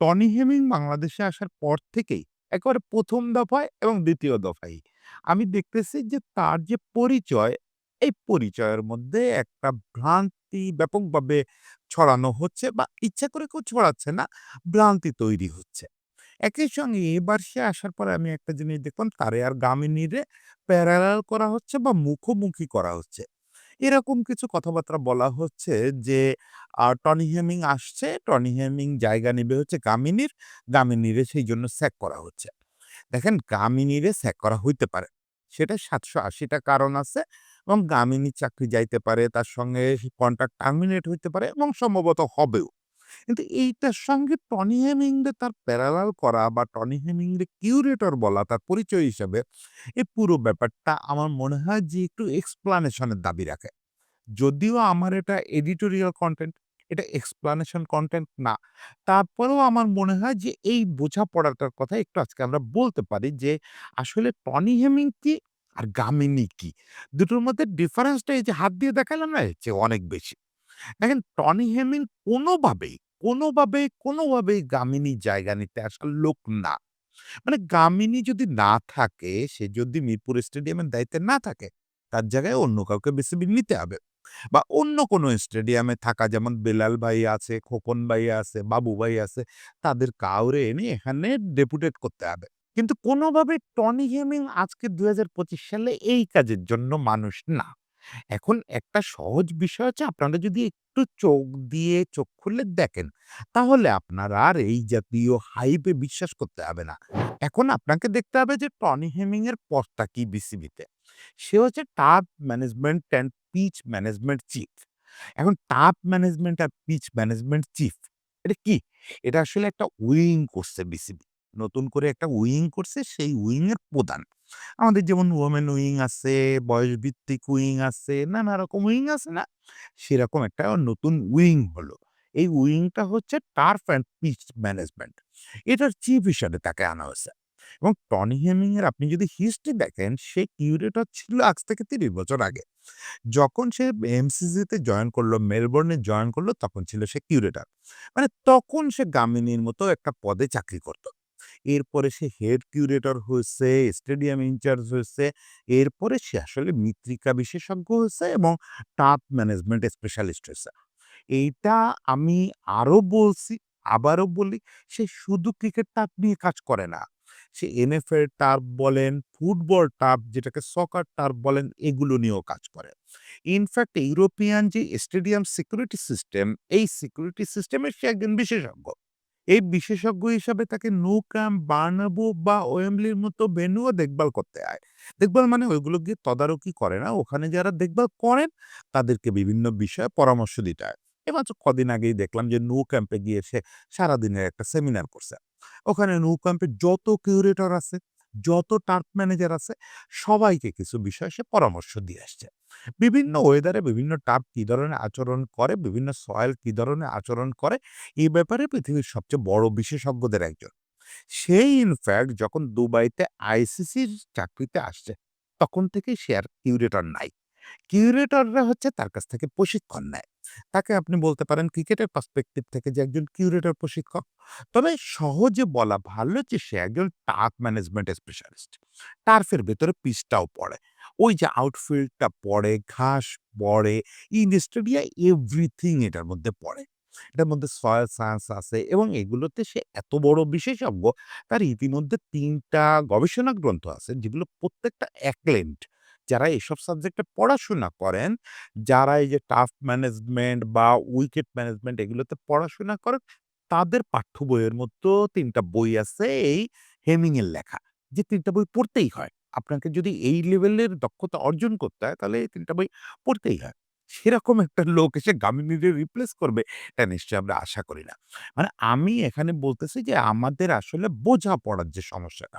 Tony Hemming বাংলাদেশে আসার পর থেকেই একেবারে প্রথম দফায় এবং দ্বিতীয় দফায় আমি দেখতেছি যে তার যে পরিচয়, এই পরিচয়ের মধ্যে একটা ভ্রান্তি ব্যাপকভাবে ছড়ানো হচ্ছে বা ইচ্ছা করে কেউ ছড়াচ্ছে না, ভ্রান্তি তৈরি হচ্ছে। একই সঙ্গে এবার সে আসার পরে আমি একটা জিনিস দেখলাম তারে আর গামিনীরে প্যারালাল করা হচ্ছে বা মুখোমুখি করা হচ্ছে। এরকম কিছু কথাবার্তা বলা হচ্ছে যে টনি হেমিং আসছে, টনি হেমিং জায়গা নেবে হচ্ছে গামিনীর, গামিনীরে সেই জন্য স্যাক করা হচ্ছে। দেখেন গামিনীরে স্যাক করা হইতে পারে। সেটা সাতশো আশিটা কারণ আছে এবং গামিনীর চাকরি যাইতে পারে, তার সঙ্গে কন্ট্রাক্ট টার্মিনেট হইতে পারে এবং সম্ভবত হবেও। কিন্তু এইটার সঙ্গে টনি হেমিংরে তার প্যারালাল করা বা টনি হেমিংরে কিউরেটর বলা তার পরিচয় হিসাবে, এই পুরো ব্যাপারটা আমার মনে হয় যে একটু এক্সপ্লানেশন এর দাবি রাখে। যদিও আমার এটা এডিটোরিয়াল কনটেন্ট, এটা এক্সপ্লানেশন কনটেন্ট না। তারপরেও আমার মনে হয় যে এই বোঝাপড়াটার কথা একটু আজকে আমরা বলতে পারি যে আসলে টনি হেমিং কি আর গামিনী কি? দুটোর মধ্যে ডিফারেন্সটা এই যে হাত দিয়ে দেখালাম না এর চেয়ে অনেক বেশি। দেখেন টনি হেমিং কোনোভাবেই, কোনোভাবেই, কোনোভাবেই গামিনীর জায়গা নিতে আসার লোক না। মানে গামিনী যদি না থাকে, সে যদি মিরপুর স্টেডিয়ামের দায়িত্বে না থাকে, তার জায়গায় অন্য কাউকে বিসিবি নিতে হবে। বা অন্য কোনো স্টেডিয়ামে থাকা যেমন বেলাল ভাই আছে, খোকন ভাই আছে, বাবু ভাই আছে, তাদের কাউরে এনে এখানে ডেপুটেট করতে হবে। কিন্তু কোনোভাবেই টনি হেমিং আজকে ২০২৫ সালে এই কাজের জন্য মানুষ না। এখন একটা সহজ বিষয় হচ্ছে আপনারা যদি একটু চোখ দিয়ে চোখ খুলে দেখেন, তাহলে আপনার আর এই জাতীয় হাইপে বিশ্বাস করতে হবে না। এখন আপনাকে দেখতে হবে যে টনি হেমিং এর কি বিসিবিতে? সে হচ্ছে turf management and pitch management chief. এখন টার্ফ ম্যানেজমেন্ট আর পিচ ম্যানেজমেন্ট চিফ এটা কি? এটা আসলে একটা উইং করছে বিসিবি। নতুন করে একটা উইং করছে, সেই উইং এর প্রধান। আমাদের যেমন ওমেন উইং আছে, বয়সভিত্তিক উইং আছে, নানা রকম উইং আছে না? সেরকম একটা নতুন উইং হলো। এই উইংটা হচ্ছে টার্ফ অ্যান্ড পিচ ম্যানেজমেন্ট। এটার চিফ হিসাবে তাকে আনা হয়েছে। এবং টনি হেমিং এর আপনি যদি হিস্ট্রি দেখেন, সে কিউরেটর ছিল আজ থেকে ৩০ বছর আগে। যখন সে এমসিসিতে জয়েন করল, মেলবোর্নে জয়েন করল, তখন ছিল সে কিউরেটর। মানে তখন সে গামিনীর মতো একটা পদে চাকরি করত। এরপরে সে হেড কিউরেটর হয়েছে, স্টেডিয়াম ইনচার্জ হয়েছে। এরপরে সে আসলে মৃত্তিকা বিশেষজ্ঞ হয়েছে এবং টার্ফ ম্যানেজমেন্ট স্পেশালিস্ট হয়েছে। এইটা আমি আরও বলছি, আবারও বলি, সে শুধু ক্রিকেট টার্ফ নিয়ে কাজ করে না। সে এনএফএল টার্ফ বলেন, ফুটবল টার্ফ যেটাকে সকার টার্ফ বলেন, এগুলো নিয়েও কাজ করে। ইনফ্যাক্ট ইউরোপিয়ান যে স্টেডিয়াম সিকিউরিটি সিস্টেম, এই সিকিউরিটি সিস্টেমের সে একজন বিশেষজ্ঞ। এই বিশেষজ্ঞ হিসাবে তাকে নৌ ক্যাম্প, বার্নাবো বা ওয়েম্বলির মতো ভেনুও দেখভাল করতে হয়। দেখভাল মানে ওইগুলো গিয়ে তদারকি করে না। ওখানে যারা দেখভাল করেন, তাদেরকে বিভিন্ন বিষয়ে পরামর্শ দিতে হয়। এবার কদিন আগেই দেখলাম যে নৌ ক্যাম্পে গিয়ে সে সারাদিনের একটা সেমিনার করছে। ওখানে নৌ ক্যাম্পে যত কিউরেটর আছে, যত টার্ফ ম্যানেজার আছে, সবাইকে কিছু বিষয়ে সে পরামর্শ দিয়ে আসছে। বিভিন্ন ওয়েদারে বিভিন্ন টার্ফ কি ধরনের আচরণ করে, বিভিন্ন সয়েল কি ধরনের আচরণ করে, এই ব্যাপারে পৃথিবীর সবচেয়ে বড় বিশেষজ্ঞদের একজন। সেই ইনফ্যাক্ট যখন দুবাইতে আইসিসির চাকরিতে আসছে, তখন থেকেই সে আর কিউরেটর নাই। কিউরেটররা হচ্ছে তার কাছ থেকে প্রশিক্ষণ নেয়। তাকে আপনি বলতে পারেন ক্রিকেটের পার্সপেক্টিভ থেকে যে একজন কিউরেটর প্রশিক্ষক। তবে সহজে বলা ভালো যে সে একজন টার্ফ ম্যানেজমেন্ট স্পেশালিস্ট। টার্ফের ভেতরে পিচটাও পড়ে। ওই যে আউটফিল্ডটা পড়ে, ঘাস পড়ে, ইন স্টেডিয়া এভরিথিং এটার মধ্যে পড়ে। এটার মধ্যে সয়েল সায়েন্স আছে এবং এগুলোতে সে এত বড় বিশেষজ্ঞ, তার ইতিমধ্যে তিনটা গবেষণা গ্রন্থ আছে যেগুলো প্রত্যেকটা অ্যাক্লেইমড। যারা এসব সাবজেক্টে পড়াশোনা করেন, যারা এই যে টাফ ম্যানেজমেন্ট বা উইকেট ম্যানেজমেন্ট এগুলোতে পড়াশোনা করেন, তাদের পাঠ্য বইয়ের মতো ৩ টা বই আছে এই হেমিং এর লেখা। যে ৩ টা বই পড়তেই হয়। আপনাকে যদি এই লেভেলের দক্ষতা অর্জন করতে হয়, তাহলে এই ৩ টা বই পড়তেই হয়। সেরকম একটা লোক এসে গামিনীরে রিপ্লেস করবে, এটা নিশ্চয়ই আমরা আশা করি না। মানে আমি এখানে বলতেছি যে আমাদের আসলে বোঝাপড়ার যে সমস্যাটা,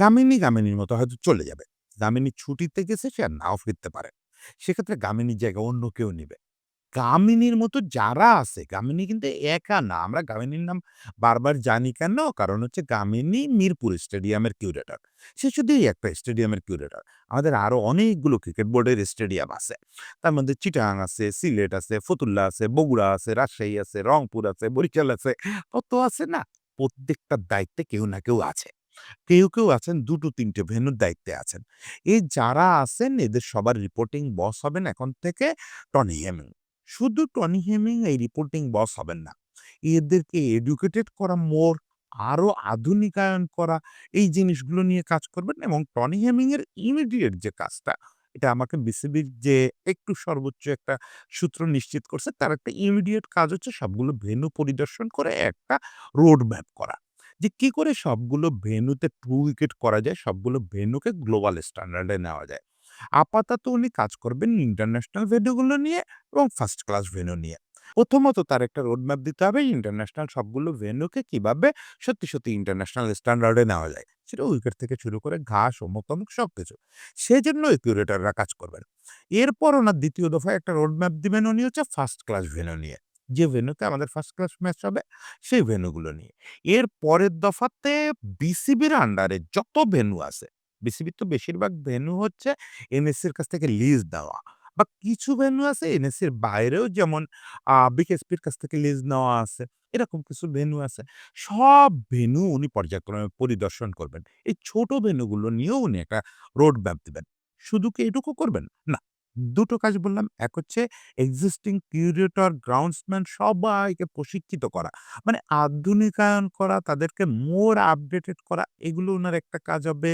গামিনী, গামিনীর মতো হয়তো চলে যাবে। গামিনী ছুটিতে গেছে, সে আর নাও ফিরতে পারে। সেক্ষেত্রে গামিনীর জায়গায় অন্য কেউ নিবে। গামিনীর মতো যারা আছে, গামিনী কিন্তু একা না। আমরা গামিনীর নাম বারবার জানি কেন? কারণ হচ্ছে গামিনী মিরপুর স্টেডিয়ামের কিউরেটর। সে শুধুই একটা স্টেডিয়ামের কিউরেটর। আমাদের আরও অনেকগুলো ক্রিকেট বোর্ডের স্টেডিয়াম আছে। তার মধ্যে চিটাং আছে, সিলেট আছে, ফতুল্লা আছে, বগুড়া আছে, রাজশাহী আছে, রংপুর আছে, বরিশাল আছে, কত আছে না? প্রত্যেকটার দায়িত্বে কেউ না কেউ আছে। কেউ, কেউ আছেন ২ টো ৩ ভেন্যুর দায়িত্বে আছেন। এই যারা আছেন এদের সবার রিপোর্টিং বস হবেন এখন থেকে টনি হেমিং। শুধু টনি হেমিং এই রিপোর্টিং বস হবেন না। এদেরকে এডুকেটেড করা মোর আরও আধুনিকায়ন করা এই জিনিসগুলো নিয়ে কাজ করবেন এবং টনি হেমিং এর ইমিডিয়েট যে কাজটা এটা আমাকে বিসিবির যে একটু সর্বোচ্চ একটা সূত্র নিশ্চিত করছে তার একটা ইমিডিয়েট কাজ হচ্ছে সবগুলো ভেন্যু পরিদর্শন করে একটা রোড ম্যাপ করা। যে কি করে সবগুলো ভেন্যুতে টু উইকেট করা যায়, সবগুলো ভেন্যুকে গ্লোবাল স্ট্যান্ডার্ডে নেওয়া যায়। আপাতত উনি কাজ করবেন ইন্টারন্যাশনাল ভেন্যুগুলো নিয়ে এবং ফার্স্ট ক্লাস ভেন্যু নিয়ে। প্রথমত তার একটা রোড ম্যাপ দিতে হবে ইন্টারন্যাশনাল সবগুলো ভেন্যুকে কীভাবে সত্যি, সত্যি ইন্টারন্যাশনাল স্ট্যান্ডার্ডে নেওয়া যায়। সেটা উইকেট থেকে শুরু করে ঘাস, অমুক-তমুক সবকিছু। সেজন্যই কিউরেটররা কাজ করবেন। এরপর ওনার দ্বিতীয় দফায় একটা রোড ম্যাপ দিবেন উনি হচ্ছে ফার্স্ট ক্লাস ভেন্যু নিয়ে। যে ভেন্যুতে আমাদের ফার্স্ট ক্লাস ম্যাচ হবে সেই ভেন্যুগুলো নিয়ে। এর পরের দফাতে বিসিবির আন্ডারে যত ভেন্যু আছে, বিসিবির তো বেশিরভাগ ভেন্যু হচ্ছে এনএসসির কাছ থেকে লিজ দেওয়া বা কিছু ভেন্যু আছে এনএসসির বাইরেও যেমন বিকেএসপির কাছ থেকে লিজ নেওয়া আছে। এরকম কিছু ভেন্যু আছে। সব ভেন্যু উনি পর্যায়ক্রমে পরিদর্শন করবেন। এই ছোট ভেন্যুগুলো নিয়েও উনি একটা রোড ম্যাপ দিবেন। শুধু কি এটুকু করবেন? না। ২ টো কাজ বললাম। এক হচ্ছে এক্সিস্টিং কিউরেটর, গ্রাউন্ডসম্যান সবাইকে প্রশিক্ষিত করা। মানে আধুনিকায়ন করা, তাদেরকে মোর আপডেটেড করা এগুলো ওনার একটা কাজ হবে।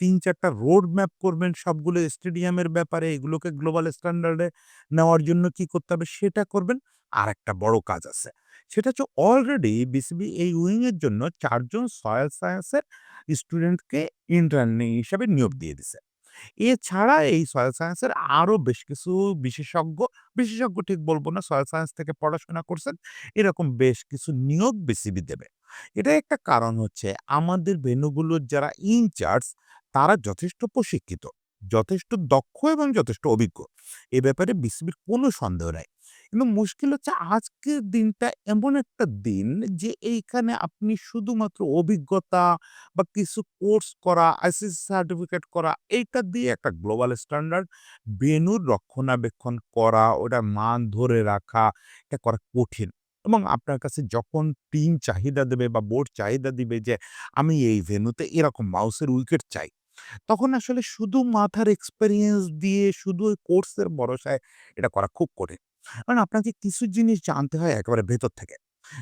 তিন চারটা রোড ম্যাপ করবেন সবগুলো স্টেডিয়ামের ব্যাপারে এগুলোকে গ্লোবাল স্ট্যান্ডার্ডে নেওয়ার জন্য কি করতে হবে সেটা করবেন। আর একটা বড় কাজ আছে। সেটা হচ্ছে অলরেডি বিসিবি এই উইং এর জন্য ৪ জন সয়েল সায়েন্স এর স্টুডেন্টকে ইন্টার্নি হিসাবে নিয়োগ দিয়ে দিছে। এছাড়া এই সয়েল সায়েন্সের আরও আরও বেশ কিছু বিশেষজ্ঞ, বিশেষজ্ঞ ঠিক বলব না, সয়েল সায়েন্স থেকে পড়াশোনা করছেন। এরকম বেশ কিছু নিয়োগ বিসিবি দেবে। এটা একটা কারণ হচ্ছে আমাদের ভেনুগুলোর যারা ইনচার্জ তারা যথেষ্ট প্রশিক্ষিত, যথেষ্ট দক্ষ এবং যথেষ্ট অভিজ্ঞ। এ ব্যাপারে বিসিবির কোনো সন্দেহ নাই। কিন্তু মুশকিল হচ্ছে আজকের দিনটা এমন একটা দিন যে এইখানে আপনি শুধুমাত্র অভিজ্ঞতা বা কিছু কোর্স করা, আইসিসি সার্টিফিকেট করা এইটা দিয়ে একটা গ্লোবাল স্ট্যান্ডার্ড ভেন্যুর রক্ষণাবেক্ষণ করা, ওটা মান ধরে রাখা এটা করা কঠিন। এবং আপনার কাছে যখন টিম চাহিদা দেবে বা বোর্ড চাহিদা দিবে যে আমি এই ভেন্যুতে এরকম মাউসের উইকেট চাই। তখন আসলে শুধু মাথার এক্সপেরিয়েন্স দিয়ে শুধু ওই কোর্সের ভরসায় এটা করা খুব কঠিন। কারণ আপনাকে কিছু জিনিস জানতে হয় একেবারে ভেতর থেকে।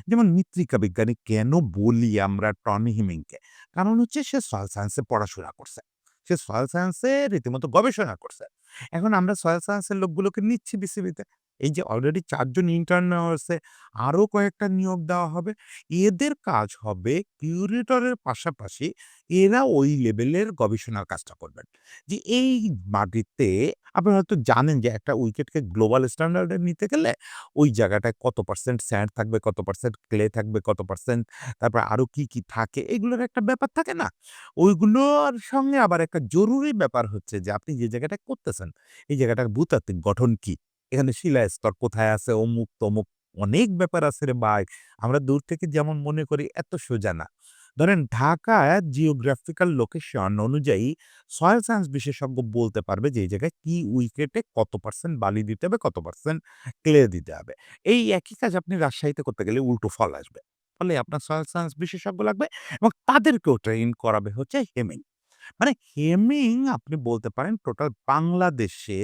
যেমন মৃত্তিকা বিজ্ঞানী কেন বলি আমরা টনি হেমিংকে? কারণ হচ্ছে সে সয়েল সায়েন্সে পড়াশোনা করছে। সে সয়েল সায়েন্স রীতিমতো গবেষণা করছে। এখন আমরা সয়েল সায়েন্সের লোকগুলোকে নিচ্ছি বিসিবিতে। এই যে অলরেডি ৪ জন ইন্টার্ন নেওয়া হয়েছে, আরও কয়েকটা নিয়োগ দেওয়া হবে। এদের কাজ হবে কিউরেটরের পাশাপাশি এরা ওই লেভেলের গবেষণার কাজটা করবেন। যে এই মাটিতে আপনি হয়তো জানেন যে একটা উইকেটকে গ্লোবাল স্ট্যান্ডার্ডে নিতে গেলে ওই জায়গাটায় কত পার্সেন্ট স্যান্ড থাকবে, কত পার্সেন্ট ক্লে থাকবে, কত পার্সেন্ট তারপর আরও কি, কি থাকে এগুলোর একটা ব্যাপার থাকে না? ওইগুলোর সঙ্গে আবার একটা জরুরি ব্যাপার হচ্ছে যে আপনি যে জায়গাটায় করতেছেন, এই জায়গাটার ভূতাত্ত্বিক গঠন কি? এখানে শিলাস্তর কোথায় আছে, অমুক-তমুক অনেক ব্যাপার আছে রে ভাই। আমরা দূর থেকে যেমন মনে করি এত সোজা না। ধরেন ঢাকা জিওগ্রাফিক্যাল লোকেশন অনুযায়ী সয়েল সায়েন্স বিশেষজ্ঞ বলতে পারবে যে এই জায়গায় কি উইকেটে কত পার্সেন্ট বালি দিতে হবে, কত পার্সেন্ট ক্লে দিতে হবে। এই একই কাজ আপনি রাজশাহীতে করতে গেলে উল্টো ফল আসবে। ফলে আপনার সয়েল সায়েন্স বিশেষজ্ঞ লাগবে এবং তাদেরকেও ট্রেন করাবে হচ্ছে হেমিং। মানে হেমিং আপনি বলতে পারেন টোটাল বাংলাদেশে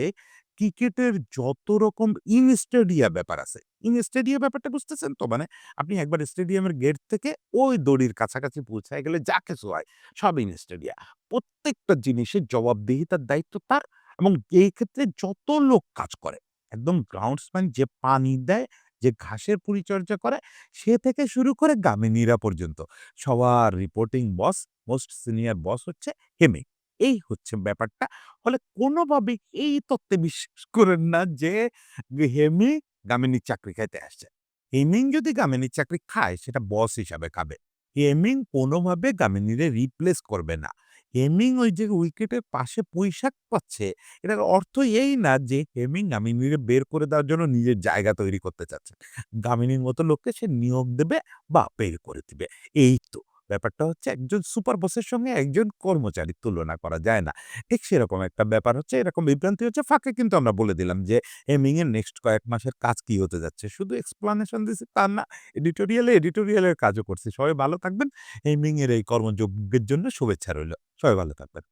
ক্রিকেটের যত রকম ইন স্টেডিয়া ব্যাপার আছে। ইন স্টেডিয়া ব্যাপারটা বুঝতেছেন তো? মানে আপনি একবার স্টেডিয়ামের গেট থেকে ওই দড়ির কাছাকাছি পৌঁছায় গেলে যা কিছু হয় সব ইন স্টেডিয়া। প্রত্যেকটা জিনিসের জবাবদিহিতার দায়িত্ব তার এবং এই ক্ষেত্রে যত লোক কাজ করে একদম গ্রাউন্ডসম্যান যে পানি দেয়, যে ঘাসের পরিচর্যা করে সে থেকে শুরু করে গামিনীরা পর্যন্ত সবার reporting boss, most senior boss হচ্ছে হেমিং। এই হচ্ছে ব্যাপারটা। ফলে কোনোভাবে এই তত্ত্বে বিশ্বাস করেন না যে হেমিং গামিনীর চাকরি খাইতে আসছে। হেমিং যদি গামিনীর চাকরি খায়, সেটা বস হিসাবে খাবে। হেমিং কোনোভাবে গামিনীরে রিপ্লেস করবে না। হেমিং ওই যে উইকেটের পাশে পুঁইশাক পাচ্ছে, এটার অর্থ এই না যে হেমিং গামিনীরে বের করে দেওয়ার জন্য নিজের জায়গা তৈরি করতে চাচ্ছে। গামিনীর মতো লোককে সে নিয়োগ দেবে বা বের করে দিবে। এই তো। ব্যাপারটা হচ্ছে একজন সুপার বসের সঙ্গে একজন কর্মচারীর তুলনা করা যায় না। ঠিক সেরকম একটা ব্যাপার হচ্ছে, এরকম বিভ্রান্তি হচ্ছে। ফাঁকে কিন্তু আমরা বলে দিলাম যে হেমিং এর নেক্সট কয়েক মাসের কাজ কি হতে যাচ্ছে। শুধু এক্সপ্লানেশন দিছি তার না। এডিটোরিয়ালে এডিটোরিয়ালের কাজও করছি। সবাই ভালো থাকবেন। হেমিং এর এই কর্মযোগ্যের জন্য শুভেচ্ছা রইল। সবাই ভালো থাকবেন।